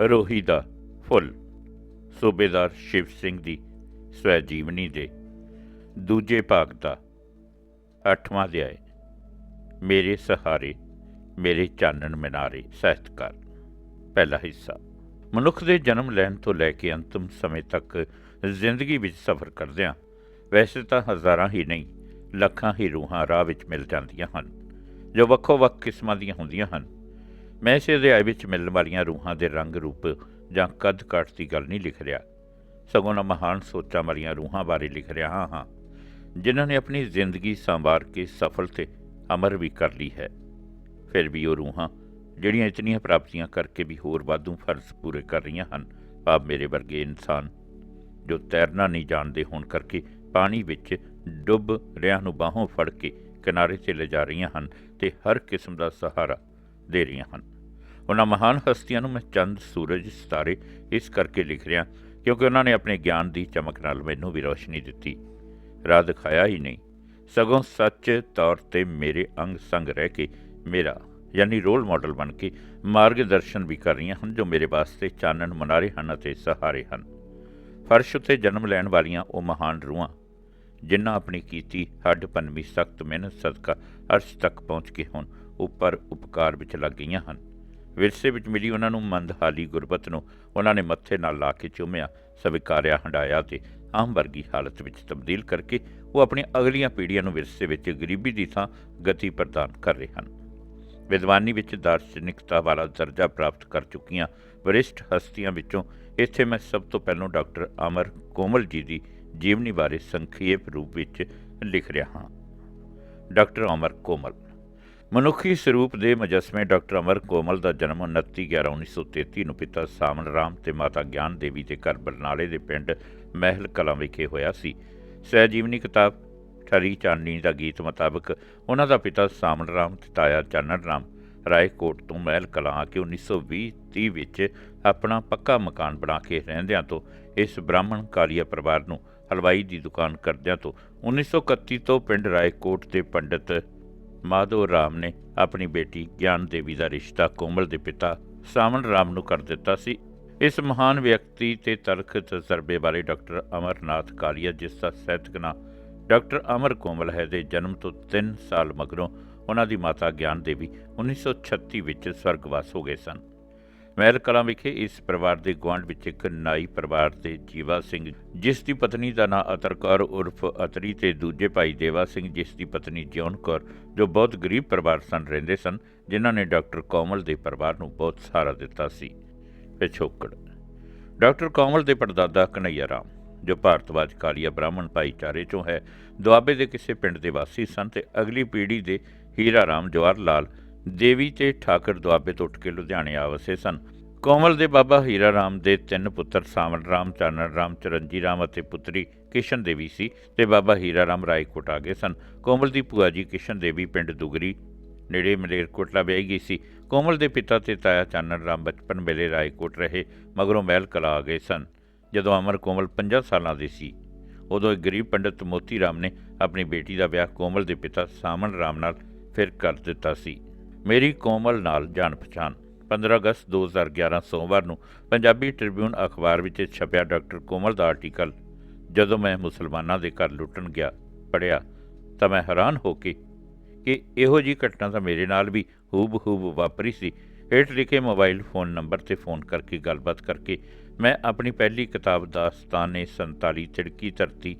ਰੋਹੀ ਦਾ ਫੁੱਲ। ਸੂਬੇਦਾਰ ਸ਼ਿਵ ਸਿੰਘ ਦੀ ਸਵੈ ਜੀਵਨੀ ਦੇ ਦੂਜੇ ਭਾਗ ਦਾ ਅੱਠਵਾਂ ਅਧਿਆਇ। ਮੇਰੇ ਸਹਾਰੇ, ਮੇਰੇ ਚਾਨਣ ਮਿਨਾਰੇ ਸਾਹਿਤਕਾਰ ਪਹਿਲਾ ਹਿੱਸਾ। ਮਨੁੱਖ ਦੇ ਜਨਮ ਲੈਣ ਤੋਂ ਲੈ ਕੇ ਅੰਤਮ ਸਮੇਂ ਤੱਕ ਜ਼ਿੰਦਗੀ ਵਿੱਚ ਸਫ਼ਰ ਕਰਦਿਆਂ ਵੈਸੇ ਤਾਂ ਹਜ਼ਾਰਾਂ ਹੀ ਨਹੀਂ, ਲੱਖਾਂ ਹੀ ਰੂਹਾਂ ਰਾਹ ਵਿੱਚ ਮਿਲ ਜਾਂਦੀਆਂ ਹਨ, ਜੋ ਵੱਖੋ ਵੱਖ ਕਿਸਮਾਂ ਦੀਆਂ ਹੁੰਦੀਆਂ ਹਨ। ਮੈਂ ਇਸ ਅਧਿਆਇ ਵਿੱਚ ਮਿਲਣ ਵਾਲੀਆਂ ਰੂਹਾਂ ਦੇ ਰੰਗ ਰੂਪ ਜਾਂ ਕੱਦ ਕਾਠ ਦੀ ਗੱਲ ਨਹੀਂ ਲਿਖ ਰਿਹਾ। ਸਗੋਂ ਨਾ ਮਹਾਨ ਸੋਚਾਂ ਵਾਲੀਆਂ ਰੂਹਾਂ ਬਾਰੇ ਲਿਖ ਰਿਹਾ ਹਾਂ ਜਿਨ੍ਹਾਂ ਨੇ ਆਪਣੀ ਜ਼ਿੰਦਗੀ ਸੰਵਾਰ ਕੇ ਸਫਲ ਤੇ ਅਮਰ ਵੀ ਕਰ ਲਈ ਹੈ। ਫਿਰ ਵੀ ਉਹ ਰੂਹਾਂ, ਜਿਹੜੀਆਂ ਇਤਨੀਆਂ ਪ੍ਰਾਪਤੀਆਂ ਕਰਕੇ ਵੀ ਹੋਰ ਵਾਧੂ ਫਰਜ਼ ਪੂਰੇ ਕਰ ਰਹੀਆਂ ਹਨ ਭਾਵ ਮੇਰੇ ਵਰਗੇ ਇਨਸਾਨ, ਜੋ ਤੈਰਨਾ ਨਹੀਂ ਜਾਣਦੇ ਹੋਣ ਕਰਕੇ ਪਾਣੀ ਵਿੱਚ ਡੁੱਬ ਰਿਆਂ ਨੂੰ ਬਾਹੋਂ ਫੜ ਕੇ ਕਿਨਾਰੇ ਤੇ ਲਿਜਾ ਰਹੀਆਂ ਹਨ ਤੇ ਹਰ ਕਿਸਮ ਦਾ ਸਹਾਰਾ ਦੇ ਰਹੀਆਂ ਹਨ। ਉਹਨਾਂ ਮਹਾਨ ਹਸਤੀਆਂ ਨੂੰ ਮੈਂ ਚੰਦ, ਸੂਰਜ, ਸਿਤਾਰੇ ਇਸ ਕਰਕੇ ਲਿਖ ਰਿਹਾ ਕਿਉਂਕਿ ਉਹਨਾਂ ਨੇ ਆਪਣੇ ਗਿਆਨ ਦੀ ਚਮਕ ਨਾਲ ਮੈਨੂੰ ਵੀ ਰੋਸ਼ਨੀ ਦਿੱਤੀ। ਰਾਹ ਦਿਖਾਇਆ ਹੀ ਨਹੀਂ। ਸਗੋਂ ਸੱਚ ਤੌਰ ਤੇ ਮੇਰੇ ਅੰਗ ਸੰਗ ਰਹਿ ਕੇ ਮੇਰਾ, ਯਾਨੀ ਰੋਲ ਮਾਡਲ ਬਣ ਕੇ ਮਾਰਗਦਰਸ਼ਨ ਵੀ ਕਰ ਰਹੀਆਂ ਹਨ ਜੋ ਮੇਰੇ ਵਾਸਤੇ ਚਾਨਣ ਮਨਾਰੇ ਹਨ ਅਤੇ ਸਹਾਰੇ ਹਨ। ਫਰਸ਼ ਉੱਤੇ ਜਨਮ ਲੈਣ ਵਾਲੀਆਂ ਉਹ ਮਹਾਨ ਰੂਹਾਂ, ਜਿਨ੍ਹਾਂ ਆਪਣੀ ਕੀਤੀ ਹੱਡ ਪੰਨਵੀਂ ਸਖਤ ਮਿਹਨਤ ਸਦਕਾ ਅਰਸ਼ ਤੱਕ ਪਹੁੰਚ ਕੇ ਹੁਣ ਉੱਪਰ ਉਪਕਾਰ ਵਿੱਚ ਲੱਗ ਗਈਆਂ ਹਨ। ਵਿਰਸੇ ਵਿੱਚ ਮਿਲੀ ਉਹਨਾਂ ਨੂੰ ਮੰਦਹਾਲੀ ਗੁਰਬਤ ਨੂੰ। ਉਹਨਾਂ ਨੇ ਮੱਥੇ ਨਾਲ ਲਾ ਕੇ ਚੁੰਮਿਆ, ਸਵੀਕਾਰਿਆ, ਹੰਡਾਇਆ ਤੇ ਆਮ ਵਰਗੀ ਹਾਲਤ ਵਿੱਚ ਤਬਦੀਲ ਕਰਕੇ ਉਹ ਆਪਣੀਆਂ ਅਗਲੀਆਂ ਪੀੜ੍ਹੀਆਂ ਨੂੰ ਵਿਰਸੇ ਵਿੱਚ ਗਰੀਬੀ ਦੀ ਥਾਂ ਗਤੀ ਪ੍ਰਦਾਨ ਕਰ ਰਹੇ ਹਨ। ਵਿਦਵਾਨੀ ਵਿੱਚ ਦਾਰਸ਼ਨਿਕਤਾ ਵਾਲਾ ਦਰਜਾ ਪ੍ਰਾਪਤ ਕਰ ਚੁੱਕੀਆਂ ਵਰਿਸ਼ਠ ਹਸਤੀਆਂ ਵਿੱਚੋਂ ਇੱਥੇ ਮੈਂ ਸਭ ਤੋਂ ਪਹਿਲਾਂ ਡਾਕਟਰ ਅਮਰ ਕੋਮਲ ਜੀ ਦੀ ਜੀਵਨੀ ਬਾਰੇ ਸੰਖੇਪ ਰੂਪ ਵਿੱਚ ਲਿਖ ਰਿਹਾ ਹਾਂ। ਡਾਕਟਰ ਅਮਰ ਕੋਮਲ ਮਨੁੱਖੀ ਸਰੂਪ ਦੇ ਮਜਸਮੇ ਡਾਕਟਰ ਅਮਰ ਕੋਮਲ ਦਾ ਜਨਮ 29 11 1933 ਨੂੰ ਪਿਤਾ ਸਾਮਨ ਰਾਮ ਤੇ ਮਾਤਾ ਗਿਆਨ ਦੇਵੀ ਦੇ ਘਰ ਬਰਨਾਲੇ ਦੇ ਪਿੰਡ ਮਹਿਲ ਕਲਾਂ ਵਿਖੇ ਹੋਇਆ ਸੀ। ਸਹਿਜੀਵਨੀ ਕਿਤਾਬ ਠਰੀ ਚਾਨਣੀ ਦਾ ਗੀਤ ਮੁਤਾਬਕ ਉਹਨਾਂ ਦਾ ਪਿਤਾ ਸਾਮਨ ਰਾਮ ਤੇ ਤਾਇਆ ਚਾਨਣ ਰਾਮ ਰਾਏਕੋਟ ਤੋਂ ਮਹਿਲ ਕਲਾਂ ਆ ਕੇ 1920 30 ਵਿੱਚ ਆਪਣਾ ਪੱਕਾ ਮਕਾਨ ਬਣਾ ਕੇ ਰਹਿੰਦਿਆਂ ਤੋਂ, ਇਸ ਬ੍ਰਾਹਮਣ ਕਾਲੀਆ ਪਰਿਵਾਰ ਨੂੰ ਹਲਵਾਈ ਦੀ ਦੁਕਾਨ ਕਰਦਿਆਂ ਤੋਂ 1931 ਤੋਂ ਪਿੰਡ ਰਾਏਕੋਟ ਦੇ ਪੰਡਿਤ ਮਾਧੋ ਰਾਮ ਨੇ ਆਪਣੀ ਬੇਟੀ ਗਿਆਨ ਦੇਵੀ ਦਾ ਰਿਸ਼ਤਾ ਕੋਮਲ ਦੇ ਪਿਤਾ ਸਾਵਣ ਰਾਮ ਨੂੰ ਕਰ ਦਿੱਤਾ ਸੀ। ਇਸ ਮਹਾਨ ਵਿਅਕਤੀ ਤੇ ਤਰਖ ਤਜਰਬੇ ਵਾਲੇ ਡਾਕਟਰ ਅਮਰਨਾਥ ਕਾਲੀਆ, ਜਿਸ ਦਾ ਸਾਹਿਤਕ ਨਾਂ ਡਾਕਟਰ ਅਮਰ ਕੋਮਲ ਹੈ, ਦੇ ਜਨਮ ਤੋਂ 3 ਸਾਲ ਮਗਰੋਂ ਉਹਨਾਂ ਦੀ ਮਾਤਾ ਗਿਆਨ ਦੇਵੀ 1936 ਵਿੱਚ ਸਵਰਗਵਾਸ ਹੋ ਗਏ ਸਨ। ਮਹਿਲ ਕਲਾਂ ਵਿਖੇ ਇਸ ਪਰਿਵਾਰ ਦੇ ਗੁਆਂਢ ਵਿੱਚ ਇੱਕ ਨਾਈ ਪਰਿਵਾਰ ਦੇ ਜੀਵਾ ਸਿੰਘ, ਜਿਸ ਦੀ ਪਤਨੀ ਦਾ ਨਾਂ ਅਤਰ ਕੌਰ ਉਰਫ ਅਤਰੀ ਤੇ ਦੂਜੇ ਭਾਈ ਦੇਵਾ ਸਿੰਘ, ਜਿਸ ਦੀ ਪਤਨੀ ਜਿਉਨ ਕੌਰ, ਜੋ ਬਹੁਤ ਗਰੀਬ ਪਰਿਵਾਰ ਸਨ, ਰਹਿੰਦੇ ਸਨ, ਜਿਨ੍ਹਾਂ ਨੇ ਡਾਕਟਰ ਕੋਮਲ ਦੇ ਪਰਿਵਾਰ ਨੂੰ ਬਹੁਤ ਸਹਾਰਾ ਦਿੱਤਾ ਸੀ। ਪਿਛੋਕੜ ਡਾਕਟਰ ਕੋਮਲ ਦੇ ਪੜਦਾਦਾ ਕਨਈਆ ਰਾਮ, ਜੋ ਭਾਰਤਵਾਜ ਕਾਲੀਆ ਬ੍ਰਾਹਮਣ ਭਾਈਚਾਰੇ ਚੋਂ ਹੈ, ਦੁਆਬੇ ਦੇ ਕਿਸੇ ਪਿੰਡ ਦੇ ਵਾਸੀ ਸਨ ਤੇ ਅਗਲੀ ਪੀੜ੍ਹੀ ਦੇ ਹੀਰਾ ਰਾਮ ਜਵਾਹਰ ਲਾਲ ਦੇਵੀ ਤੇ ਠਾਕਰ ਦੁਆਬੇ ਤੋਂ ਉੱਠ ਕੇ ਲੁਧਿਆਣੇ ਆ ਵਸੇ ਸਨ। ਕੋਮਲ ਦੇ ਬਾਬਾ ਹੀਰਾ ਰਾਮ ਦੇ ਤਿੰਨ ਪੁੱਤਰ ਸਾਵਣ ਰਾਮ ਚਾਨਣ ਰਾਮ ਚਰਨਜੀ ਰਾਮ ਅਤੇ ਪੁੱਤਰੀ ਕਿਸ਼ਨ ਦੇਵੀ ਸੀ ਤੇ ਬਾਬਾ ਹੀਰਾ ਰਾਮ ਰਾਏਕੋਟ ਆ ਗਏ ਸਨ। ਕੋਮਲ ਦੀ ਭੂਆ ਜੀ ਕਿਸ਼ਨ ਦੇਵੀ ਪਿੰਡ ਦੁਗਰੀ ਨੇੜੇ ਮਲੇਰਕੋਟਲਾ ਵਿਆਹੀ ਗਈ ਸੀ। ਕੋਮਲ ਦੇ ਪਿਤਾ ਤੇ ਤਾਇਆ ਚਾਨਣ ਰਾਮ ਬਚਪਨ ਵੇਲੇ ਰਾਏਕੋਟ ਰਹੇ, ਮਗਰੋਂ ਮਹਿਲ ਕਲਾ ਆ ਗਏ ਸਨ। ਜਦੋਂ ਅਮਰ ਕੋਮਲ 50 ਸਾਲਾਂ ਦੀ ਸੀ, ਉਦੋਂ ਇੱਕ ਗਰੀਬ ਪੰਡਿਤ ਮੋਤੀ ਰਾਮ ਨੇ ਆਪਣੀ ਬੇਟੀ ਦਾ ਵਿਆਹ ਕੋਮਲ ਦੇ ਪਿਤਾ ਸਾਮਣ ਰਾਮ ਨਾਲ ਫਿਰ ਕਰ ਦਿੱਤਾ ਸੀ। ਮੇਰੀ ਕੋਮਲ ਨਾਲ ਜਾਣ ਪਛਾਣ। 15 ਅਗਸਤ 2011 ਸੋਮਵਾਰ ਨੂੰ ਪੰਜਾਬੀ ਟ੍ਰਿਬਿਊਨ ਅਖਬਾਰ ਵਿੱਚ ਛਪਿਆ ਡਾਕਟਰ ਕੋਮਲ ਦਾ ਆਰਟੀਕਲ, ਜਦੋਂ ਮੈਂ ਮੁਸਲਮਾਨਾਂ ਦੇ ਘਰ ਲੁੱਟਣ ਗਿਆ ਪੜਿਆ ਤਾਂ ਮੈਂ ਹੈਰਾਨ ਹੋ ਕੇ ਕਿ ਇਹੋ ਜੀ ਘਟਨਾ ਤਾਂ ਮੇਰੇ ਨਾਲ ਵੀ ਹੂਬ-ਹੂਬ ਵਾਪਰੀ ਸੀ। ਹੇਠ ਲਿਖੇ ਮੋਬਾਈਲ ਫੋਨ ਨੰਬਰ ਤੇ ਫੋਨ ਕਰਕੇ ਗੱਲਬਾਤ ਕਰਕੇ ਮੈਂ ਆਪਣੀ ਪਹਿਲੀ ਕਿਤਾਬ ਦਾਸਤਾਨੇ 47 ਤਿੜਕੀ ਧਰਤੀ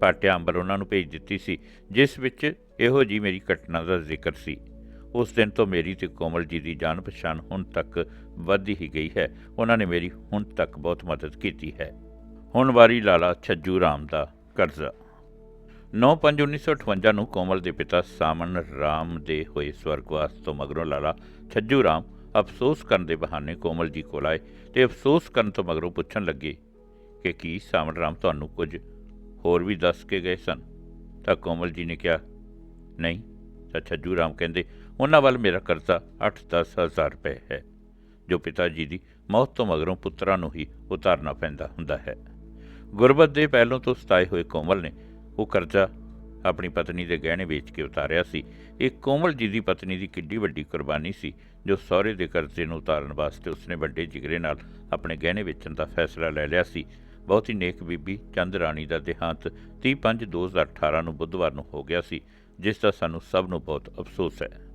ਪਾਟਿਆ ਅੰਬਰ ਉਹਨਾਂ ਨੂੰ ਭੇਜ ਦਿੱਤੀ ਸੀ, ਜਿਸ ਵਿੱਚ ਇਹੋ ਜੀ ਮੇਰੀ ਘਟਨਾ ਦਾ ਜ਼ਿਕਰ ਸੀ। ਉਸ ਦਿਨ ਤੋਂ ਮੇਰੀ ਤੇ ਕੋਮਲ ਜੀ ਦੀ ਜਾਣ ਪਛਾਣ ਹੁਣ ਤੱਕ ਵੱਧਦੀ ਹੀ ਗਈ ਹੈ। ਉਹਨਾਂ ਨੇ ਮੇਰੀ ਹੁਣ ਤੱਕ ਬਹੁਤ ਮਦਦ ਕੀਤੀ ਹੈ। ਹੁਣ ਵਾਰੀ ਲਾਲਾ ਛੱਜੂ ਰਾਮ ਦਾ ਕਰਜ਼ਾ। 9/5/1958 ਨੂੰ ਕੋਮਲ ਦੇ ਪਿਤਾ ਸਾਮਨ ਰਾਮ ਦੇ ਹੋਏ ਸਵਰਗਵਾਸ ਤੋਂ ਮਗਰੋਂ ਲਾਲਾ ਛੱਜੂ ਰਾਮ ਅਫਸੋਸ ਕਰਨ ਦੇ ਬਹਾਨੇ ਕੋਮਲ ਜੀ ਕੋਲ ਆਏ ਤੇ ਅਫਸੋਸ ਕਰਨ ਤੋਂ ਮਗਰੋਂ ਪੁੱਛਣ ਲੱਗੇ ਕਿ ਕੀ ਸਾਮਨ ਰਾਮ ਤੁਹਾਨੂੰ ਕੁਝ ਹੋਰ ਵੀ ਦੱਸ ਕੇ ਗਏ ਸਨ? ਤਾਂ ਕੋਮਲ ਜੀ ਨੇ ਕਿਹਾ, ਨਹੀਂ, ਤਾਂ ਛੱਜੂ ਰਾਮ ਕਹਿੰਦੇ ਉਹਨਾਂ ਵੱਲ ਮੇਰਾ ਕਰਜ਼ਾ 8-10 ਹਜ਼ਾਰ ਰੁਪਏ ਹੈ, ਜੋ ਪਿਤਾ ਜੀ ਦੀ ਮੌਤ ਤੋਂ ਮਗਰੋਂ ਪੁੱਤਰਾਂ ਨੂੰ ਹੀ ਉਤਾਰਨਾ ਪੈਂਦਾ ਹੁੰਦਾ ਹੈ। ਗੁਰਬਤ ਦੇ ਪਹਿਲੋਂ ਤੋਂ ਸਤਾਏ ਹੋਏ ਕੋਮਲ ਨੇ ਉਹ ਕਰਜ਼ਾ ਆਪਣੀ ਪਤਨੀ ਦੇ ਗਹਿਣੇ ਵੇਚ ਕੇ ਉਤਾਰਿਆ ਸੀ। ਇਹ ਕੋਮਲ ਜੀ ਦੀ ਪਤਨੀ ਦੀ ਕਿੱਡੀ ਵੱਡੀ ਕੁਰਬਾਨੀ ਸੀ, ਜੋ ਸਹੁਰੇ ਦੇ ਕਰਜ਼ੇ ਨੂੰ ਉਤਾਰਨ ਵਾਸਤੇ ਉਸਨੇ ਵੱਡੇ ਜਿਗਰੇ ਨਾਲ ਆਪਣੇ ਗਹਿਣੇ ਵੇਚਣ ਦਾ ਫੈਸਲਾ ਲੈ ਲਿਆ ਸੀ। ਬਹੁਤ ਹੀ ਨੇਕ ਬੀਬੀ ਚੰਦ ਰਾਣੀ ਦਾ ਦੇਹਾਂਤ 30/5/2018 ਨੂੰ ਬੁੱਧਵਾਰ ਨੂੰ ਹੋ ਗਿਆ ਸੀ, ਜਿਸ ਦਾ ਸਾਨੂੰ ਸਭ ਨੂੰ ਬਹੁਤ ਅਫਸੋਸ ਹੈ।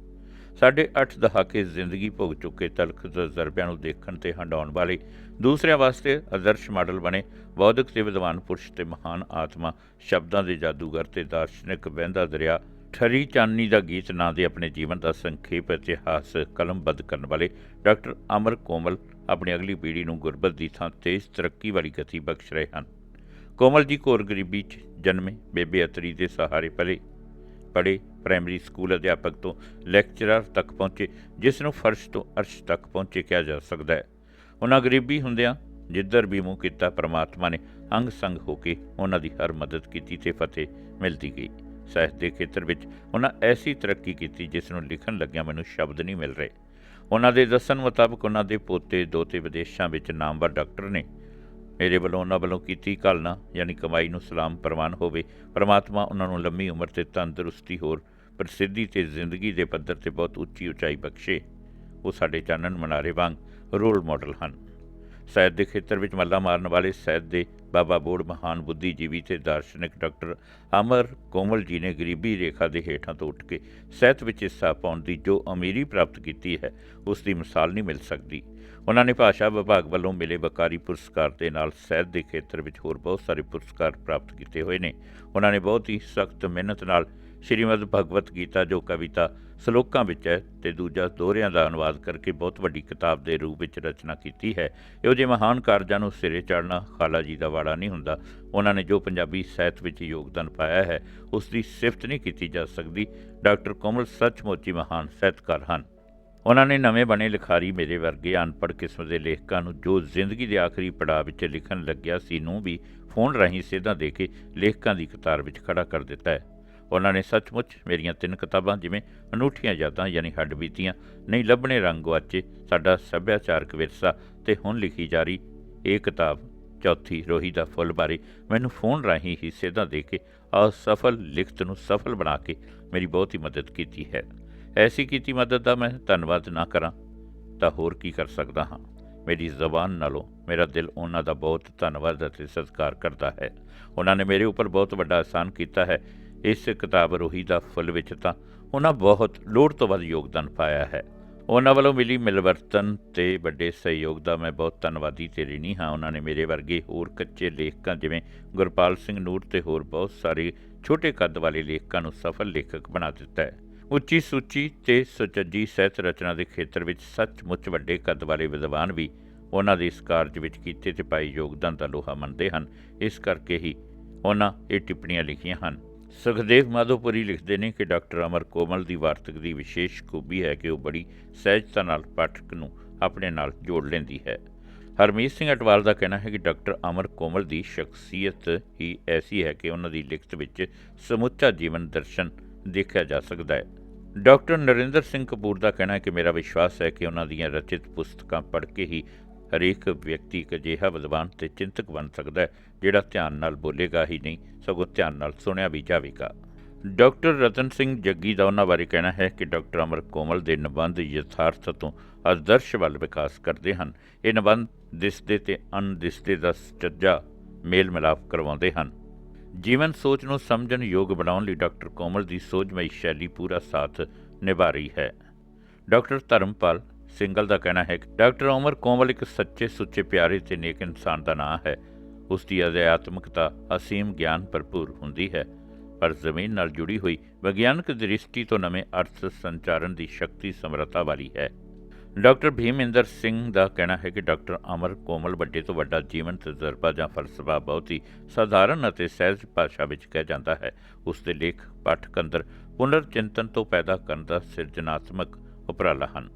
ਸਾਡੇ 8 ਦਹਾਕੇ ਜ਼ਿੰਦਗੀ ਭੋਗ ਚੁੱਕੇ ਤਲਖ ਤਜਰਬਿਆਂ ਨੂੰ ਦੇਖਣ ਤੇ ਹੰਡਾਉਣ ਵਾਲੇ ਦੂਸਰਿਆਂ ਵਾਸਤੇ ਆਦਰਸ਼ ਮਾਡਲ ਬਣੇ ਬੌਧਿਕ ਤੇ ਵਿਦਵਾਨ ਪੁਰਸ਼ ਤੇ ਮਹਾਨ ਆਤਮਾ ਸ਼ਬਦਾਂ ਦੇ ਜਾਦੂਗਰ ਤੇ ਦਾਰਸ਼ਨਿਕ ਵਹਿੰਦਾ ਦਰਿਆ ਠਰੀ ਚਾਨਣੀ ਦਾ ਗੀਤ ਨਾਂ ਦੇ ਆਪਣੇ ਜੀਵਨ ਦਾ ਸੰਖੇਪ ਇਤਿਹਾਸ ਕਲਮਬੱਧ ਕਰਨ ਵਾਲੇ ਡਾਕਟਰ ਅਮਰ ਕੋਮਲ ਆਪਣੀ ਅਗਲੀ ਪੀੜ੍ਹੀ ਨੂੰ ਗੁਰਬਤ ਦੀ ਥਾਂ ਤੇਜ਼ ਤਰੱਕੀ ਵਾਲੀ ਗਤੀ ਬਖਸ਼ ਰਹੇ ਹਨ। ਕੋਮਲ ਜੀ ਘੋਰ ਗਰੀਬੀ 'ਚ ਜਨਮੇ, ਬੇਬੇ ਅਤਰੀ ਦੇ ਸਹਾਰੇ ਪਲੇ ਪੜ੍ਹੇ ਪ੍ਰਾਇਮਰੀ ਸਕੂਲ ਅਧਿਆਪਕ ਤੋਂ ਲੈਕਚਰਰ ਤੱਕ ਪਹੁੰਚੇ, ਜਿਸ ਨੂੰ ਫਰਸ਼ ਤੋਂ ਅਰਸ਼ ਤੱਕ ਪਹੁੰਚੇ ਕਿਹਾ ਜਾ ਸਕਦਾ ਹੈ। ਉਹਨਾਂ ਗਰੀਬੀ ਹੁੰਦਿਆਂ ਜਿੱਧਰ ਵੀ ਮੂੰਹ ਕੀਤਾ, ਪ੍ਰਮਾਤਮਾ ਨੇ ਅੰਗ ਸੰਗ ਹੋ ਕੇ ਉਹਨਾਂ ਦੀ ਹਰ ਮਦਦ ਕੀਤੀ ਤੇ ਫਤਿਹ ਮਿਲਦੀ ਗਈ। ਸਾਹਿਤ ਦੇ ਖੇਤਰ ਵਿੱਚ ਉਹਨਾਂ ਐਸੀ ਤਰੱਕੀ ਕੀਤੀ ਜਿਸ ਨੂੰ ਲਿਖਣ ਲੱਗਿਆਂ ਮੈਨੂੰ ਸ਼ਬਦ ਨਹੀਂ ਮਿਲ ਰਹੇ। ਉਹਨਾਂ ਦੇ ਦੱਸਣ ਮੁਤਾਬਕ ਉਹਨਾਂ ਦੇ ਪੋਤੇ, ਦੋਤੇ ਵਿਦੇਸ਼ਾਂ ਵਿੱਚ ਨਾਮਵਰ ਡਾਕਟਰ ਨੇ ਮੇਰੇ ਵੱਲੋਂ ਉਹਨਾਂ ਵੱਲੋਂ ਕੀਤੀ ਘਾਲਣਾ ਯਾਨੀ ਕਮਾਈ ਨੂੰ ਸਲਾਮ ਪ੍ਰਵਾਨ ਹੋਵੇ। ਪ੍ਰਮਾਤਮਾ ਉਹਨਾਂ ਨੂੰ ਲੰਮੀ ਉਮਰ ਤੇ ਤੰਦਰੁਸਤੀ ਹੋਰ ਪ੍ਰਸਿੱਧੀ ਤੇ ਜ਼ਿੰਦਗੀ ਦੇ ਪੱਧਰ ਤੇ ਬਹੁਤ ਉੱਚੀ ਉਚਾਈ ਬਖਸ਼ੇ, ਉਹ ਸਾਡੇ ਚਾਨਣ ਮਨਾਰੇ ਵਾਂਗ ਰੋਲ ਮਾਡਲ ਹਨ। ਸਾਹਿਤ ਦੇ ਖੇਤਰ ਵਿੱਚ ਮੱਲਾ ਮਾਰਨ ਵਾਲੇ ਸਾਹਿਤ ਦੇ ਬਾਬਾ ਬੋੜ ਮਹਾਨ ਬੁੱਧੀਜੀਵੀ ਤੇ ਦਾਰਸ਼ਨਿਕ ਡਾਕਟਰ ਅਮਰ ਕੋਮਲ ਜੀ ਨੇ ਗਰੀਬੀ ਰੇਖਾ ਦੇ ਹੇਠਾਂ ਤੋਂ ਉੱਠ ਕੇ ਸਾਹਿਤ ਵਿੱਚ ਹਿੱਸਾ ਪਾਉਣ ਦੀ ਜੋ ਅਮੀਰੀ ਪ੍ਰਾਪਤ ਕੀਤੀ ਹੈ, ਉਸ ਦੀ ਮਿਸਾਲ ਨਹੀਂ ਮਿਲ ਸਕਦੀ। ਉਹਨਾਂ ਨੇ ਭਾਸ਼ਾ ਵਿਭਾਗ ਵੱਲੋਂ ਮਿਲੇ ਬਕਾਰੀ ਪੁਰਸਕਾਰ ਦੇ ਨਾਲ ਸਾਹਿਤ ਦੇ ਖੇਤਰ ਵਿੱਚ ਹੋਰ ਬਹੁਤ ਸਾਰੇ ਪੁਰਸਕਾਰ ਪ੍ਰਾਪਤ ਕੀਤੇ ਹੋਏ ਨੇ। ਉਹਨਾਂ ਨੇ ਬਹੁਤ ਹੀ ਸਖਤ ਮਿਹਨਤ ਨਾਲ ਸ਼੍ਰੀਮਦ ਭਗਵਤ ਗੀਤਾ ਜੋ ਕਵਿਤਾ ਸ਼ਲੋਕਾਂ ਵਿੱਚ ਹੈ ਤੇ ਦੂਜਾ ਦੋਹਰਿਆਂ ਦਾ ਅਨੁਵਾਦ ਕਰਕੇ ਬਹੁਤ ਵੱਡੀ ਕਿਤਾਬ ਦੇ ਰੂਪ ਵਿੱਚ ਰਚਨਾ ਕੀਤੀ ਹੈ। ਇਹੋ ਜਿਹੇ ਮਹਾਨ ਕਾਰਜਾਂ ਨੂੰ ਸਿਰੇ ਚੜ੍ਹਨਾ ਖਾਲਾ ਜੀ ਦਾ ਵਾੜਾ ਨਹੀਂ ਹੁੰਦਾ। ਉਹਨਾਂ ਨੇ ਜੋ ਪੰਜਾਬੀ ਸਾਹਿਤ ਵਿੱਚ ਯੋਗਦਾਨ ਪਾਇਆ ਹੈ, ਉਸ ਦੀ ਸਿਫਤ ਨਹੀਂ ਕੀਤੀ ਜਾ ਸਕਦੀ। ਡਾਕਟਰ ਕੋਮਲ ਸੱਚਮੁੱਚੀ ਮਹਾਨ ਸਾਹਿਤਕਾਰ ਹਨ। ਉਹਨਾਂ ਨੇ ਨਵੇਂ ਬਣੇ ਲਿਖਾਰੀ ਮੇਰੇ ਵਰਗੇ ਅਨਪੜ੍ਹ ਕਿਸਮ ਦੇ ਲੇਖਕਾਂ ਨੂੰ ਜੋ ਜ਼ਿੰਦਗੀ ਦੇ ਆਖਰੀ ਪੜਾਅ ਵਿੱਚ ਲਿਖਣ ਲੱਗਿਆ ਸੀ ਨੂੰ ਵੀ ਫੋਨ ਰਾਹੀਂ ਸੇਧਾਂ ਦੇ ਕੇ ਲੇਖਕਾਂ ਦੀ ਕਤਾਰ ਵਿੱਚ ਖੜਾ ਕਰ ਦਿੱਤਾ ਹੈ। ਉਹਨਾਂ ਨੇ ਸੱਚਮੁੱਚ ਮੇਰੀਆਂ ਤਿੰਨ ਕਿਤਾਬਾਂ ਜਿਵੇਂ ਅਨੂਠੀਆਂ ਯਾਦਾਂ ਯਾਨੀ ਹੱਡ ਬੀਤੀਆਂ, ਨਹੀਂ ਲੱਭਣੇ ਰੰਗ ਗੁਆਚੇ ਸਾਡਾ ਸੱਭਿਆਚਾਰਕ ਵਿਰਸਾ ਤੇ ਹੁਣ ਲਿਖੀ ਜਾ ਰਹੀ ਇਹ ਕਿਤਾਬ ਚੌਥੀ ਰੋਹੀ ਦਾ ਫੁੱਲ ਬਾਰੇ ਮੈਨੂੰ ਫੋਨ ਰਾਹੀਂ ਹੀ ਸੇਧਾਂ ਦੇ ਕੇ ਅਸਫਲ ਲਿਖਤ ਨੂੰ ਸਫਲ ਬਣਾ ਕੇ ਮੇਰੀ ਬਹੁਤ ਹੀ ਮਦਦ ਕੀਤੀ ਹੈ। ਐਸੀ ਕੀਤੀ ਮਦਦ ਦਾ ਮੈਂ ਧੰਨਵਾਦ ਨਾ ਕਰਾਂ ਤਾਂ ਹੋਰ ਕੀ ਕਰ ਸਕਦਾ ਹਾਂ? ਮੇਰੀ ਜ਼ਬਾਨ ਨਾਲੋਂ ਮੇਰਾ ਦਿਲ ਉਹਨਾਂ ਦਾ ਬਹੁਤ ਧੰਨਵਾਦ ਅਤੇ ਸਤਿਕਾਰ ਕਰਦਾ ਹੈ। ਉਹਨਾਂ ਨੇ ਮੇਰੇ ਉੱਪਰ ਬਹੁਤ ਵੱਡਾ ਅਹਿਸਾਨ ਕੀਤਾ ਹੈ ਇਸ ਕਿਤਾਬ ਰੋਹੀ ਦਾ ਫੁੱਲ ਵਿੱਚ ਤਾਂ ਉਹਨਾਂ ਬਹੁਤ ਲੋੜ ਤੋਂ ਵੱਧ ਯੋਗਦਾਨ ਪਾਇਆ ਹੈ। ਉਹਨਾਂ ਵੱਲੋਂ ਮਿਲੀ ਮਿਲਵਰਤਨ ਤੇ ਵੱਡੇ ਸਹਿਯੋਗ ਦਾ ਮੈਂ ਬਹੁਤ ਧੰਨਵਾਦੀ ਤੇ ਰਿਣੀ ਹਾਂ। ਉਹਨਾਂ ਨੇ ਮੇਰੇ ਵਰਗੇ ਹੋਰ ਕੱਚੇ ਲੇਖਕਾਂ ਜਿਵੇਂ ਗੁਰਪਾਲ ਸਿੰਘ ਨੂਰ ਤੇ ਹੋਰ ਬਹੁਤ ਸਾਰੇ ਛੋਟੇ ਕੱਦ ਵਾਲੇ ਲੇਖਕਾਂ ਨੂੰ ਸਫਲ ਲੇਖਕ ਬਣਾ ਦਿੱਤਾ ਹੈ। ਉੱਚੀ ਸੂਚੀ ਤੇ ਸੁਚੱਜੀ ਸਾਹਿਤ ਰਚਨਾ ਦੇ ਖੇਤਰ ਵਿੱਚ ਸੱਚਮੁੱਚ ਵੱਡੇ ਕੱਦ ਵਾਲੇ ਵਿਦਵਾਨ ਵੀ ਉਹਨਾਂ ਦੇ ਇਸ ਕਾਰਜ ਵਿੱਚ ਕੀਤੇ ਤੇ ਪਾਈ ਯੋਗਦਾਨ ਦਾ ਲੋਹਾ ਮੰਨਦੇ ਹਨ। ਇਸ ਕਰਕੇ ਹੀ ਉਹਨਾਂ ਇਹ ਟਿੱਪਣੀਆਂ ਲਿਖੀਆਂ ਹਨ। ਸੁਖਦੇਵ ਮਾਧੋਪੁਰੀ ਲਿਖਦੇ ਨੇ ਕਿ ਡਾਕਟਰ ਅਮਰ ਕੋਮਲ ਦੀ ਵਾਰਤਕ ਦੀ ਵਿਸ਼ੇਸ਼ ਖੂਬੀ ਹੈ ਕਿ ਉਹ ਬੜੀ ਸਹਿਜਤਾ ਨਾਲ ਪਾਠਕ ਨੂੰ ਆਪਣੇ ਨਾਲ ਜੋੜ ਲੈਂਦੀ ਹੈ। ਹਰਮੀਤ ਸਿੰਘ ਅਟਵਾਲ ਦਾ ਕਹਿਣਾ ਹੈ ਕਿ ਡਾਕਟਰ ਅਮਰ ਕੋਮਲ ਦੀ ਸ਼ਖਸੀਅਤ ਹੀ ਐਸੀ ਹੈ ਕਿ ਉਹਨਾਂ ਦੀ ਲਿਖਤ ਵਿੱਚ ਸਮੁੱਚਾ ਜੀਵਨ ਦਰਸ਼ਨ ਦੇਖਿਆ ਜਾ ਸਕਦਾ ਹੈ। ਡਾਕਟਰ ਨਰਿੰਦਰ ਸਿੰਘ ਕਪੂਰ ਦਾ ਕਹਿਣਾ ਹੈ ਕਿ ਮੇਰਾ ਵਿਸ਼ਵਾਸ ਹੈ ਕਿ ਉਹਨਾਂ ਦੀਆਂ ਰਚਿਤ ਪੁਸਤਕਾਂ ਪੜ੍ਹ ਕੇ ਹੀ ਹਰੇਕ ਵਿਅਕਤੀ ਇੱਕ ਅਜਿਹਾ ਵਿਦਵਾਨ ਤੇ ਚਿੰਤਕ ਬਣ ਸਕਦਾ ਹੈ, ਜਿਹੜਾ ਧਿਆਨ ਨਾਲ ਬੋਲੇਗਾ ਹੀ ਨਹੀਂ। ਸਗੋਂ ਧਿਆਨ ਨਾਲ ਸੁਣਿਆ ਵੀ ਜਾਵੇਗਾ। ਡਾਕਟਰ ਰਤਨ ਸਿੰਘ ਜੱਗੀ ਦਾ ਉਹਨਾਂ ਬਾਰੇ ਕਹਿਣਾ ਹੈ ਕਿ ਡਾਕਟਰ ਅਮਰ ਕੋਮਲ ਦੇ ਨਿਬੰਧ ਯਥਾਰਥ ਤੋਂ ਆਦਰਸ਼ ਵੱਲ ਵਿਕਾਸ ਕਰਦੇ ਹਨ। ਇਹ ਨਿਬੰਧ ਦਿਸਦੇ ਤੇ ਅਣਦਿਸਦੇ ਦਾ ਚੱਜਾ ਮੇਲ ਮਿਲਾਪ ਕਰਵਾਉਂਦੇ ਹਨ। ਜੀਵਨ ਸੋਚ ਨੂੰ ਸਮਝਣ ਯੋਗ ਬਣਾਉਣ ਲਈ ਡਾਕਟਰ ਕੋਮਲ ਦੀ ਸੋਝਮਈ ਸ਼ੈਲੀ ਪੂਰਾ ਸਾਥ ਨਿਭਾ ਰਹੀ ਹੈ। ਡਾਕਟਰ ਧਰਮਪਾਲ ਸਿੰਗਲ ਦਾ ਕਹਿਣਾ ਹੈ ਕਿ ਡਾਕਟਰ ਉਮਰ ਕੋਮਲ ਇੱਕ ਸੱਚੇ ਸੁੱਚੇ ਪਿਆਰੇ ਤੇ ਨੇਕ ਇਨਸਾਨ ਦਾ ਨਾਂ ਹੈ। ਉਸ ਦੀ ਅਧਿਆਤਮਿਕਤਾ ਅਸੀਮ ਗਿਆਨ ਭਰਪੂਰ ਹੁੰਦੀ ਹੈ, ਪਰ ਜ਼ਮੀਨ ਨਾਲ ਜੁੜੀ ਹੋਈ ਵਿਗਿਆਨਕ ਦ੍ਰਿਸ਼ਟੀ ਤੋਂ ਨਵੇਂ ਅਰਥ ਸੰਚਾਰਨ ਦੀ ਸ਼ਕਤੀ ਸਮਰੱਥਾ ਵਾਲੀ ਹੈ। ਡਾਕਟਰ ਭੀਮਿੰਦਰ ਸਿੰਘ ਦਾ ਕਹਿਣਾ ਹੈ ਕਿ ਡਾਕਟਰ ਅਮਰ ਕੋਮਲ ਵੱਡੇ ਤੋਂ ਵੱਡਾ ਜੀਵਨ ਤਜਰਬਾ ਜਾਂ ਫਲਸਫਾ ਬਹੁਤ ਹੀ ਸਧਾਰਨ ਅਤੇ ਸਹਿਜ ਭਾਸ਼ਾ ਵਿੱਚ ਕਿਹਾ ਜਾਂਦਾ ਹੈ। ਉਸ ਦੇ ਲੇਖ, ਪਾਠਕ ਅੰਦਰ ਪੁਨਰ ਚਿੰਤਨ ਤੋਂ ਪੈਦਾ ਕਰਨ ਦਾ ਸਿਰਜਣਾਤਮਕ ਉਪਰਾਲਾ ਹਨ।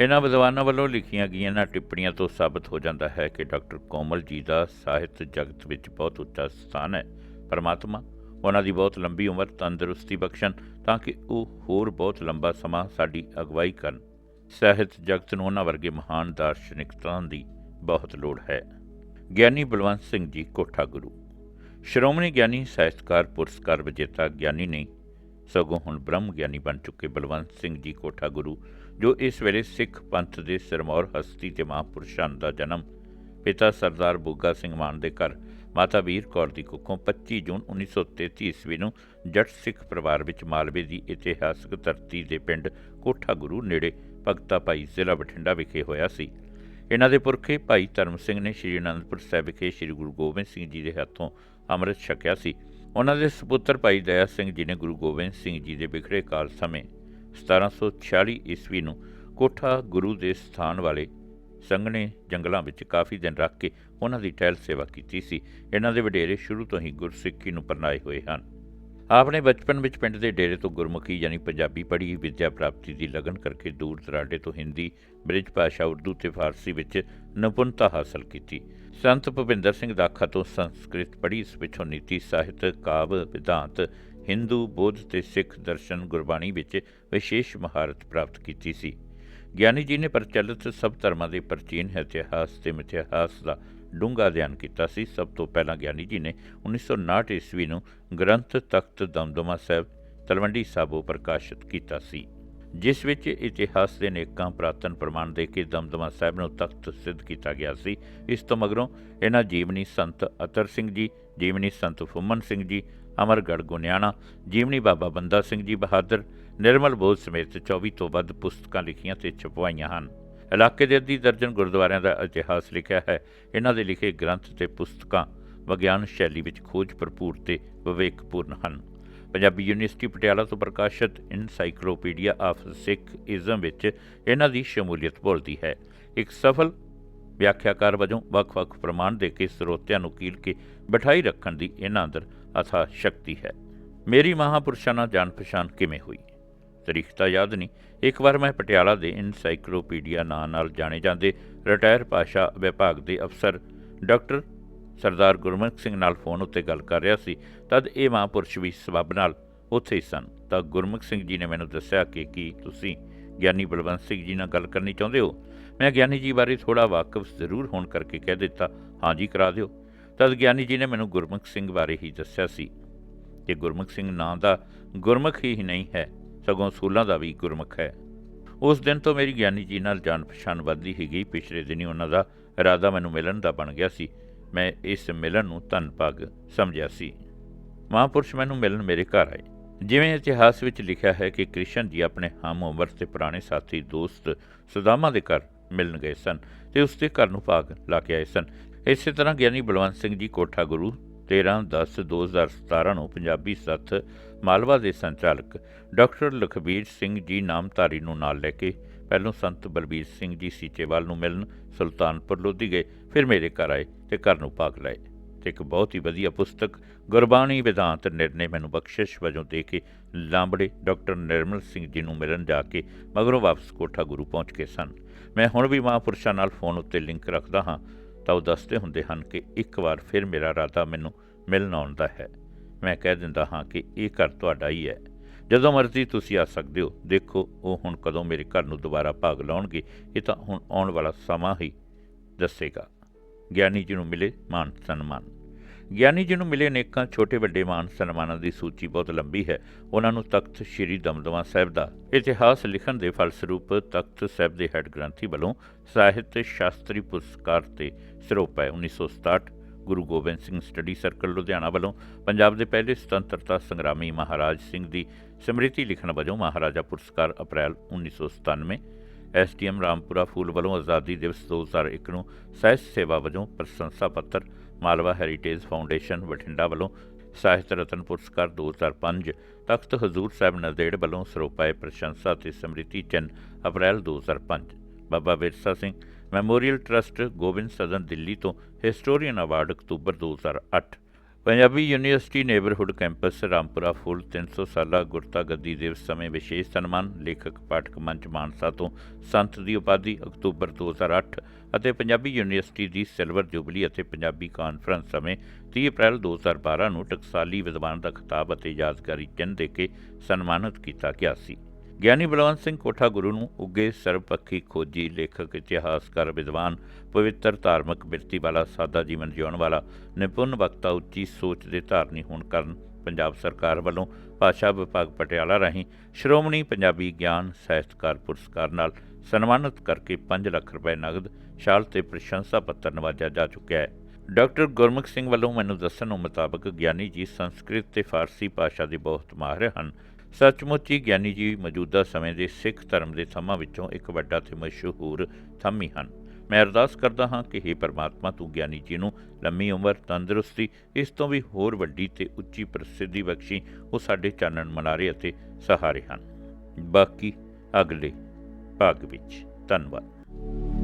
ਇਹਨਾਂ ਵਿਦਵਾਨਾਂ ਵੱਲੋਂ ਲਿਖੀਆਂ ਗਈਆਂ ਇਹਨਾਂ ਟਿੱਪਣੀਆਂ ਤੋਂ ਸਾਬਤ ਹੋ ਜਾਂਦਾ ਹੈ ਕਿ ਡਾਕਟਰ ਕੋਮਲ ਜੀ ਦਾ ਸਾਹਿਤ ਜਗਤ ਵਿੱਚ ਬਹੁਤ ਉੱਚਾ ਸਥਾਨ ਹੈ। ਪਰਮਾਤਮਾ, ਉਹਨਾਂ ਦੀ ਬਹੁਤ ਲੰਬੀ ਉਮਰ, ਤੰਦਰੁਸਤੀ ਬਖਸ਼ਣ ਤਾਂ ਕਿ ਉਹ ਹੋਰ ਬਹੁਤ ਲੰਬਾ ਸਮਾਂ ਸਾਡੀ ਅਗਵਾਈ ਕਰਨ। ਸਾਹਿਤ ਜਗਤ ਨੂੰ ਉਹਨਾਂ ਵਰਗੇ ਮਹਾਨ ਦਾਰਸ਼ਨਿਕਤਾਂ ਦੀ ਬਹੁਤ ਲੋੜ ਹੈ। ਗਿਆਨੀ ਬਲਵੰਤ ਸਿੰਘ ਜੀ, ਕੋਠਾ ਗੁਰੂ। ਸ਼੍ਰੋਮਣੀ ਗਿਆਨੀ ਸਾਹਿਤਕਾਰ ਪੁਰਸਕਾਰ ਵਿਜੇਤਾ ਗਿਆਨੀ ਨਹੀਂ ਸਗੋਂ ਹੁਣ ਬ੍ਰਹਮ ਗਿਆਨੀ ਬਣ ਚੁੱਕੇ ਬਲਵੰਤ ਸਿੰਘ ਜੀ, ਕੋਠਾ ਗੁਰੂ। ਜੋ ਇਸ ਵੇਲੇ ਸਿੱਖ ਪੰਥ ਦੇ ਸਿਰਮੌਰ ਹਸਤੀ ਤੇ ਮਹਾਂਪੁਰਸ਼ਾਂ ਦਾ ਜਨਮ, ਪਿਤਾ ਸਰਦਾਰ ਬੁੱਗਾ ਸਿੰਘ ਮਾਨ ਦੇ ਘਰ, ਮਾਤਾ ਵੀਰ ਕੌਰ ਦੀ ਕੁੱਖੋਂ 25 ਜੂਨ 1933 ਈਸਵੀ ਨੂੰ ਜੱਟ ਸਿੱਖ ਪਰਿਵਾਰ ਵਿੱਚ ਮਾਲਵੇ ਦੀ ਇਤਿਹਾਸਕ ਧਰਤੀ ਦੇ ਪਿੰਡ ਕੋਠਾ ਗੁਰੂ ਨੇੜੇ ਭਗਤਾ ਭਾਈ ਜ਼ਿਲ੍ਹਾ ਬਠਿੰਡਾ ਵਿਖੇ ਹੋਇਆ ਸੀ। ਇਹਨਾਂ ਦੇ ਪੁਰਖੇ ਭਾਈ ਧਰਮ ਸਿੰਘ ਨੇ ਸ਼੍ਰੀ ਅਨੰਦਪੁਰ ਸਾਹਿਬ ਵਿਖੇ ਸ਼੍ਰੀ ਗੁਰੂ ਗੋਬਿੰਦ ਸਿੰਘ ਜੀ ਦੇ ਹੱਥੋਂ ਅੰਮ੍ਰਿਤ ਛਕਿਆ ਸੀ। ਉਹਨਾਂ ਦੇ ਸੁਪੁੱਤਰ ਭਾਈ ਦਇਆ ਸਿੰਘ ਜੀ ਨੇ ਗੁਰੂ ਗੋਬਿੰਦ ਸਿੰਘ ਜੀ ਦੇ ਵਿਖੜੇ ਕਾਲ ਸਮੇਂ 1746 ਈਸਵੀ ਨੂੰ ਕੋਠਾ ਗੁਰੂ ਦੇ ਸਥਾਨ ਵਾਲੇ ਸੰਘਣੇ ਜੰਗਲਾਂ ਵਿੱਚ ਕਾਫੀ ਦਿਨ ਰੱਖ ਕੇ ਉਹਨਾਂ ਦੀ ਟਹਿਲ ਸੇਵਾ ਕੀਤੀ ਸੀ। ਇਹਨਾਂ ਦੇ ਵਡੇਰੇ ਸ਼ੁਰੂ ਤੋਂ ਹੀ ਗੁਰਸਿੱਖੀ ਨੂੰ ਪਰਨਾਏ ਹੋਏ ਹਨ। ਆਪਣੇ ਬਚਪਨ ਵਿੱਚ ਪਿੰਡ ਦੇ ਡੇਰੇ ਤੋਂ ਗੁਰਮੁਖੀ ਯਾਨੀ ਪੰਜਾਬੀ ਪੜ੍ਹੀ ਵਿੱਦਿਆ ਪ੍ਰਾਪਤੀ ਦੀ ਲਗਨ ਕਰਕੇ ਦੂਰ ਦਰਾਡੇ ਤੋਂ ਹਿੰਦੀ, ਬ੍ਰਿਜ ਭਾਸ਼ਾ, ਉਰਦੂ ਤੇ ਫਾਰਸੀ ਵਿੱਚ ਨਿਪੁੰਨਤਾ ਹਾਸਲ ਕੀਤੀ। ਸੰਤ ਭੁਪਿੰਦਰ ਸਿੰਘ ਦਾਖਾ ਤੋਂ ਸੰਸਕ੍ਰਿਤ ਪੜ੍ਹੀ, ਇਸ ਵਿੱਚੋਂ ਨੀਤੀ, ਸਾਹਿਤ, ਕਾਵ ਵਿਧਾਂਤ ਹਿੰਦੂ, ਬੁੱਧ ਤੇ ਸਿੱਖ ਦਰਸ਼ਨ ਗੁਰਬਾਣੀ ਵਿੱਚ ਵਿਸ਼ੇਸ਼ ਮਹਾਰਤ ਪ੍ਰਾਪਤ ਕੀਤੀ ਸੀ। ਗਿਆਨੀ ਜੀ ਨੇ ਪ੍ਰਚਲਿਤ ਸਭ ਧਰਮਾਂ ਦੇ ਪ੍ਰਾਚੀਨ ਇਤਿਹਾਸ ਤੇ ਮਿਥਿਹਾਸ ਦਾ ਡੂੰਘਾ ਅਧਿਐਨ ਕੀਤਾ ਸੀ। ਸਭ ਤੋਂ ਪਹਿਲਾਂ ਗਿਆਨੀ ਜੀ ਨੇ 1959 ਈਸਵੀ ਨੂੰ ਗ੍ਰੰਥ ਤਖਤ ਦਮਦਮਾ ਸਾਹਿਬ ਤਲਵੰਡੀ ਸਾਬੋ ਪ੍ਰਕਾਸ਼ਿਤ ਕੀਤਾ ਸੀ, ਜਿਸ ਵਿੱਚ ਇਤਿਹਾਸ ਦੇ ਨੇਕਾਂ ਪ੍ਰਾਤਨ ਪ੍ਰਮਾਣ ਦੇ ਕੇ ਦਮਦਮਾ ਸਾਹਿਬ ਨੂੰ ਤਖਤ ਸਿੱਧ ਕੀਤਾ ਗਿਆ ਸੀ। ਇਸ ਤੋਂ ਮਗਰੋਂ ਇਹਨਾਂ ਜੀਵਨੀ ਸੰਤ ਅਤਰ ਸਿੰਘ ਜੀ, ਜੀਵਨੀ ਸੰਤ ਫੁੰਮਨ ਸਿੰਘ ਜੀ ਅਮਰਗੜ੍ਹ ਗੁਨਿਆਣਾ, ਜੀਵਨੀ ਬਾਬਾ ਬੰਦਾ ਸਿੰਘ ਜੀ ਬਹਾਦਰ, ਨਿਰਮਲ ਬੋਧ ਸਮੇਤ 24 ਤੋਂ ਵੱਧ ਪੁਸਤਕਾਂ ਲਿਖੀਆਂ ਤੇ ਛਪਵਾਈਆਂ ਹਨ। ਇਲਾਕੇ ਦੇ ਅੱਧੀ ਦਰਜਨ ਗੁਰਦੁਆਰਿਆਂ ਦਾ ਇਤਿਹਾਸ ਲਿਖਿਆ ਹੈ। ਇਹਨਾਂ ਦੇ ਲਿਖੇ ਗ੍ਰੰਥ ਤੇ ਪੁਸਤਕਾਂ ਵਿਗਿਆਨ ਸ਼ੈਲੀ ਵਿੱਚ ਖੋਜ ਭਰਪੂਰ ਤੇ ਵਿਵੇਕਪੂਰਨ ਹਨ। ਪੰਜਾਬੀ ਯੂਨੀਵਰਸਿਟੀ ਪਟਿਆਲਾ ਤੋਂ ਪ੍ਰਕਾਸ਼ਿਤ ਇਨਸਾਈਕਲੋਪੀਡੀਆ ਆਫ ਸਿੱਖ ਇਜ਼ਮ ਵਿੱਚ ਇਹਨਾਂ ਦੀ ਸ਼ਮੂਲੀਅਤ ਬੋਲਦੀ ਹੈ। ਇੱਕ ਸਫਲ ਵਿਆਖਿਆਕਾਰ ਵਜੋਂ ਵੱਖ-ਵੱਖ ਪ੍ਰਮਾਣ ਦੇ ਕੇ ਸਰੋਤਿਆਂ ਨੂੰ ਕੀਲ ਕੇ ਬਿਠਾਈ ਰੱਖਣ ਦੀ ਇਹਨਾਂ ਅੰਦਰ ਅਥਾ ਸ਼ਕਤੀ ਹੈ। ਮੇਰੀ ਮਹਾਪੁਰਸ਼ਾਂ ਨਾਲ ਜਾਣ ਪਛਾਣ ਕਿਵੇਂ ਹੋਈ? ਤਰੀਕ ਤਾਂ ਯਾਦ ਨਹੀਂ। ਇੱਕ ਵਾਰ ਮੈਂ ਪਟਿਆਲਾ ਦੇ ਇਨਸਾਈਕਲੋਪੀਡੀਆ ਨਾਂ ਨਾਲ ਜਾਣੇ ਜਾਂਦੇ ਰਿਟਾਇਰ ਭਾਸ਼ਾ ਵਿਭਾਗ ਦੇ ਅਫਸਰ ਡਾਕਟਰ ਸਰਦਾਰ ਗੁਰਮੁਖ ਸਿੰਘ ਨਾਲ ਫੋਨ ਉੱਤੇ ਗੱਲ ਕਰ ਰਿਹਾ ਸੀ, ਤਦ ਇਹ ਮਹਾਂਪੁਰਸ਼ ਵੀ ਸਬਬ ਨਾਲ ਉੱਥੇ ਹੀ ਸਨ। ਤਾਂ ਗੁਰਮੁਖ ਸਿੰਘ ਜੀ ਨੇ ਮੈਨੂੰ ਦੱਸਿਆ ਕਿ ਕੀ ਤੁਸੀਂ ਗਿਆਨੀ ਬਲਵੰਤ ਸਿੰਘ ਜੀ ਨਾਲ ਗੱਲ ਕਰਨੀ ਚਾਹੁੰਦੇ ਹੋ? ਮੈਂ ਗਿਆਨੀ ਜੀ ਬਾਰੇ ਥੋੜਾ ਵਾਕਿਫ ਜ਼ਰੂਰ ਹੋਣ ਕਰਕੇ ਕਹਿ ਦਿੱਤਾ, ਹਾਂ ਜੀ, ਕਰਾ ਦਿਓ। ਤਦ ਗਿਆਨੀ ਜੀ ਨੇ ਮੈਨੂੰ ਗੁਰਮੁਖ ਸਿੰਘ ਬਾਰੇ ਹੀ ਦੱਸਿਆ ਸੀ ਕਿ ਗੁਰਮੁਖ ਸਿੰਘ ਨਾਂ ਦਾ ਗੁਰਮੁਖ ਹੀ ਨਹੀਂ ਹੈ, ਸਗੋਂ ਸੂਲਾਂ ਦਾ ਵੀ ਗੁਰਮੁਖ ਹੈ। ਉਸ ਦਿਨ ਤੋਂ ਮੇਰੀ ਗਿਆਨੀ ਜੀ ਨਾਲ ਜਾਣ ਪਛਾਣ ਵੱਧਦੀ ਹੀ ਗਈ। ਪਿਛਲੇ ਦਿਨੀ ਉਹਨਾਂ ਦਾ ਇਰਾਦਾ ਮੈਨੂੰ ਮਿਲਣ ਦਾ ਬਣ ਗਿਆ ਸੀ। ਮੈਂ ਇਸ ਮਿਲਣ ਨੂੰ ਧੰਨ ਭਾਗ ਸਮਝਿਆ ਸੀ। ਮਹਾਂਪੁਰਸ਼ ਮੈਨੂੰ ਮਿਲਣ ਮੇਰੇ ਘਰ ਆਏ। ਜਿਵੇਂ ਇਤਿਹਾਸ ਵਿੱਚ ਲਿਖਿਆ ਹੈ ਕਿ ਕ੍ਰਿਸ਼ਨ ਜੀ ਆਪਣੇ ਹਮ ਉਮਰ ਤੇ ਪੁਰਾਣੇ ਸਾਥੀ ਦੋਸਤ ਸੁਦਾਮਾ ਦੇ ਘਰ ਮਿਲਣ ਗਏ ਸਨ ਤੇ ਉਸ ਦੇ ਘਰ ਨੂੰ ਭਾਗ ਲਾ ਕੇ ਆਏ ਸਨ। ਇਸੇ ਤਰ੍ਹਾਂ ਗਿਆਨੀ ਬਲਵੰਤ ਸਿੰਘ ਜੀ ਕੋਠਾ ਗੁਰੂ 13/10/2017 ਨੂੰ ਪੰਜਾਬੀ ਸੱਥ ਮਾਲਵਾ ਦੇ ਸੰਚਾਲਕ ਡਾਕਟਰ ਲਖਬੀਰ ਸਿੰਘ ਜੀ ਨਾਮਧਾਰੀ ਨੂੰ ਨਾਲ ਲੈ ਕੇ ਪਹਿਲੋਂ ਸੰਤ ਬਲਬੀਰ ਸਿੰਘ ਜੀ ਸੀਚੇਵਾਲ ਨੂੰ ਮਿਲਣ ਸੁਲਤਾਨਪੁਰ ਲੋਧੀ ਗਏ, ਫਿਰ ਮੇਰੇ ਘਰ ਆਏ ਤੇ ਘਰ ਨੂੰ ਭਾਗ ਲਏ ਤੇ ਇੱਕ ਬਹੁਤ ਹੀ ਵਧੀਆ ਪੁਸਤਕ, ਗੁਰਬਾਣੀ ਵਿਦਾਂਤ ਨਿਰਣੇ ਮੈਨੂੰ ਬਖਸ਼ਿਸ਼ ਵਜੋਂ ਦੇ ਕੇ ਲਾਂਬੜੇ ਡਾਕਟਰ ਨਿਰਮਲ ਸਿੰਘ ਜੀ ਨੂੰ ਮਿਲਣ ਜਾ ਕੇ ਮਗਰੋਂ ਵਾਪਸ ਕੋਠਾ ਗੁਰੂ ਪਹੁੰਚ ਕੇ ਸਨ। ਮੈਂ ਹੁਣ ਵੀ ਮਹਾਂਪੁਰਸ਼ਾਂ ਨਾਲ ਫੋਨ ਉੱਤੇ ਲਿੰਕ ਰੱਖਦਾ ਹਾਂ। ਤਾਂ ਉਹ ਦੱਸਦੇ ਹੁੰਦੇ ਹਨ ਕਿ ਇੱਕ ਵਾਰ ਫਿਰ ਮੇਰਾ ਇਰਾਦਾ ਮੈਨੂੰ ਮਿਲਣ ਆਉਣ ਦਾ ਹੈ। ਮੈਂ ਕਹਿ ਦਿੰਦਾ ਹਾਂ ਕਿ ਇਹ ਘਰ ਤੁਹਾਡਾ ਹੀ ਹੈ। ਜਦੋਂ ਮਰਜ਼ੀ ਤੁਸੀਂ ਆ ਸਕਦੇ ਹੋ। ਦੇਖੋ, ਉਹ ਹੁਣ ਕਦੋਂ ਮੇਰੇ ਘਰ ਨੂੰ ਦੁਬਾਰਾ ਭਾਗ ਲਾਉਣਗੇ, ਇਹ ਤਾਂ ਹੁਣ ਆਉਣ ਵਾਲਾ ਸਮਾਂ ਹੀ ਦੱਸੇਗਾ। ਗਿਆਨੀ ਜੀ ਨੂੰ ਮਿਲੇ ਮਾਨ ਸਨਮਾਨ। ਗਿਆਨੀ ਜੀ ਨੂੰ ਮਿਲੇ ਅਨੇਕਾਂ ਛੋਟੇ ਵੱਡੇ ਮਾਨ ਸਨਮਾਨਾਂ ਦੀ ਸੂਚੀ ਬਹੁਤ ਲੰਬੀ ਹੈ। ਉਹਨਾਂ ਨੂੰ ਤਖਤ ਸ੍ਰੀ ਦਮਦਮਾ ਸਾਹਿਬ ਦਾ ਇਤਿਹਾਸ ਲਿਖਣ ਦੇ ਫਲਸਰੂਪ ਤਖਤ ਸਾਹਿਬ ਦੇ ਹੈੱਡ ਗ੍ਰੰਥੀ ਵੱਲੋਂ ਸਾਹਿਤ ਸ਼ਾਸਤਰੀ ਪੁਰਸਕਾਰ ਤੇ ਸਰੋਪਾ 1967 ਗੁਰੂ ਗੋਬਿੰਦ ਸਿੰਘ ਸਟੱਡੀ ਸਰਕਲ ਲੁਧਿਆਣਾ ਵੱਲੋਂ ਪੰਜਾਬ ਦੇ ਪਹਿਲੇ ਸੁਤੰਤਰਤਾ ਸੰਗਰਾਮੀ ਮਹਾਰਾਜ ਸਿੰਘ ਦੀ ਸਮ੍ਰਿਤੀ ਲਿਖਣ ਵਜੋਂ ਮਹਾਰਾਜਾ ਪੁਰਸਕਾਰ ਅਪ੍ਰੈਲ 1997 ਐਸਟੀਐਮ ਰਾਮਪੁਰਾ ਫੂਲ ਵੱਲੋਂ ਆਜ਼ਾਦੀ ਦਿਵਸ 2001 ਨੂੰ ਸਾਹਿਤ ਸੇਵਾ ਵਜੋਂ ਪ੍ਰਸ਼ੰਸਾ ਪੱਤਰ ਮਾਲਵਾ ਹੈਰੀਟੇਜ ਫਾਊਂਡੇਸ਼ਨ ਬਠਿੰਡਾ ਵੱਲੋਂ ਸਾਹਿਤ ਰਤਨ ਪੁਰਸਕਾਰ 2005 ਤਖਤ ਹਜ਼ੂਰ ਸਾਹਿਬ ਨੰਦੇੜ ਵੱਲੋਂ ਸਰੋਪਾਏ ਪ੍ਰਸ਼ੰਸਾ ਤੇ ਸਮ੍ਰਿਤੀ ਚਿੰਨ੍ਹ ਅਪ੍ਰੈਲ 2005 ਬਾਬਾ ਵਿਰਸਾ ਸਿੰਘ ਮੈਮੋਰੀਅਲ ਟਰਸਟ ਗੋਬਿੰਦ ਸਦਨ ਦਿੱਲੀ ਤੋਂ ਹਿਸਟੋਰੀਅਨ ਅਵਾਰਡ ਅਕਤੂਬਰ 2008 Punjabi university neighbourhood campus Rampura Phul 300 ਸਾਲਾ ਗੁਰਤਾ ਗੱਦੀ ਦਿਵਸ ਸਮੇਂ ਵਿਸ਼ੇਸ਼ ਸਨਮਾਨ, ਲੇਖਕ, ਪਾਠਕ ਮੰਚ ਮਾਨਸਾ ਤੋਂ ਸੰਤ ਦੀ ਉਪਾਧੀ ਅਕਤੂਬਰ 2008 ਅਤੇ ਪੰਜਾਬੀ ਯੂਨੀਵਰਸਿਟੀ ਦੀ ਸਿਲਵਰ ਜੁਬਲੀ ਅਤੇ ਪੰਜਾਬੀ ਕਾਨਫਰੰਸ ਸਮੇਂ 30 ਅਪ੍ਰੈਲ 2012 ਨੂੰ ਟਕਸਾਲੀ ਵਿਦਵਾਨ ਦਾ ਖਿਤਾਬ ਅਤੇ ਯਾਦਗਾਰੀ ਚਿੰਨ੍ਹ ਦੇ ਕੇ ਸਨਮਾਨਿਤ ਕੀਤਾ ਗਿਆ ਸੀ। ਗਿਆਨੀ ਬਲਵੰਤ ਸਿੰਘ ਕੋਠਾ ਗੁਰੂ ਨੂੰ ਉੱਗੇ ਸਰਬਪੱਖੀ ਖੋਜੀ ਲੇਖਕ, ਇਤਿਹਾਸਕਾਰ, ਵਿਦਵਾਨ, ਪਵਿੱਤਰ, ਧਾਰਮਿਕ, ਬਿਰਤੀ ਵਾਲਾ, ਸਾਦਾ ਜੀਵਨ ਜਿਉਣ ਵਾਲਾ, ਨਿਪੁੰਨ ਵਕਤਾ, ਉੱਚੀ ਸੋਚ ਦੇ ਧਾਰਨੀ ਹੋਣ ਕਾਰਨ ਪੰਜਾਬ ਸਰਕਾਰ ਵੱਲੋਂ ਭਾਸ਼ਾ ਵਿਭਾਗ ਪਟਿਆਲਾ ਰਾਹੀਂ ਸ਼੍ਰੋਮਣੀ ਪੰਜਾਬੀ ਗਿਆਨ ਸਾਹਿਤਕਾਰ ਪੁਰਸਕਾਰ ਨਾਲ ਸਨਮਾਨਿਤ ਕਰਕੇ 5 ਲੱਖ ਰੁਪਏ ਨਗਦ, ਸ਼ਾਲ ਤੇ ਪ੍ਰਸ਼ੰਸਾ ਪੱਤਰ ਨਵਾਜਿਆ ਜਾ ਚੁੱਕਿਆ ਹੈ। ਡਾਕਟਰ ਗੁਰਮੁਖ ਸਿੰਘ ਵੱਲੋਂ ਮੈਨੂੰ ਦੱਸਣ ਨੂੰ ਮੁਤਾਬਕ ਗਿਆਨੀ ਜੀ ਸੰਸਕ੍ਰਿਤ ਤੇ ਫਾਰਸੀ ਭਾਸ਼ਾ ਦੇ ਬਹੁਤ ਮਾਹਿਰ ਹਨ। ਸੱਚਮੁੱਚ ਹੀ ਗਿਆਨੀ ਜੀ ਮੌਜੂਦਾ ਸਮੇਂ ਦੇ ਸਿੱਖ ਧਰਮ ਦੇ ਥੰਮਾਂ ਵਿੱਚੋਂ ਇੱਕ ਵੱਡਾ ਤੇ ਮਸ਼ਹੂਰ ਥੰਮੀ ਹਨ। ਮੈਂ ਅਰਦਾਸ ਕਰਦਾ ਹਾਂ ਕਿ हे ਪਰਮਾਤਮਾ, ਤੂੰ ਗਿਆਨੀ ਜੀ ਨੂੰ ਲੰਮੀ ਉਮਰ, ਤੰਦਰੁਸਤੀ, ਇਸ ਤੋਂ ਵੀ ਹੋਰ ਵੱਡੀ ਤੇ ਉੱਚੀ ਪ੍ਰਸਿੱਧੀ ਬਖਸ਼ੀ, ਉਹ ਸਾਡੇ ਚਾਨਣ ਮਨਾਰੇ ਅਤੇ ਸਹਾਰੇ ਹਨ। ਬਾਕੀ ਅਗਲੇ ਭਾਗ ਵਿੱਚ। ਧੰਨਵਾਦ।